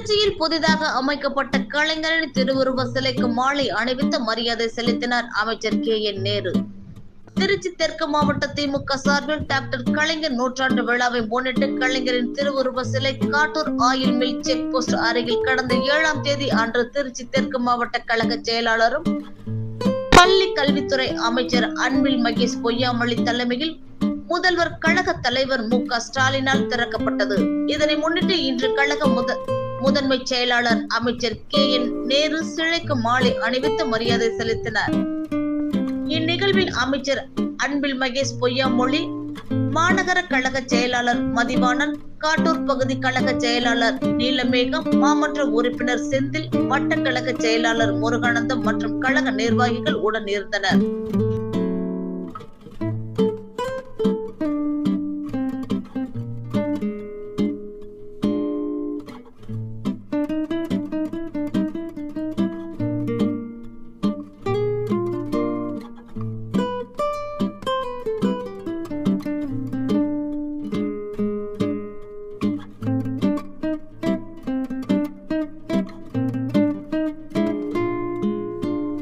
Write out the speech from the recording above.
திருச்சியில் புதிதாக அமைக்கப்பட்ட கலைஞரின் திருவுருவ சிலைக்கு மாலை அணிவித்து மரியாதை செலுத்தினார் அமைச்சர் கே என் நேரு. திருச்சி தெற்கு மாவட்ட திமுக சார்பில் டாக்டர் கலைஞர் நூற்றாண்டு விழாவை முன்னிட்டு கலைஞரின் திருவுருவ சிலை Kattur oil mill check post அருகில் கடந்த ஏழாம் தேதி அன்று திருச்சி தெற்கு மாவட்ட கழக செயலாளரும் பள்ளி கல்வித்துறை அமைச்சர் அன்பில் மகேஷ் பொய்யாமொழி தலைமையில் முதல்வர் கழக தலைவர் மு க ஸ்டாலினால் திறக்கப்பட்டது. இதனை முன்னிட்டு இன்று கழக முதல் முதன்மை செயலாளர் அமைச்சர் கே என் நேரு சிலைக்கு மாலை அணிவித்து மரியாதை செலுத்தினார். இந்நிகழ்வில் அமைச்சர் அன்பில் மகேஷ் பொய்யாமொழி மாநகர கழக செயலாளர் மதிவாணன் காட்டூர் பகுதி கழக செயலாளர் நீலமேகம் மாமன்ற உறுப்பினர் செந்தில் வட்ட கழக செயலாளர் முருகானந்தம் மற்றும் கழக நிர்வாகிகள் உடன் இருந்தனர்.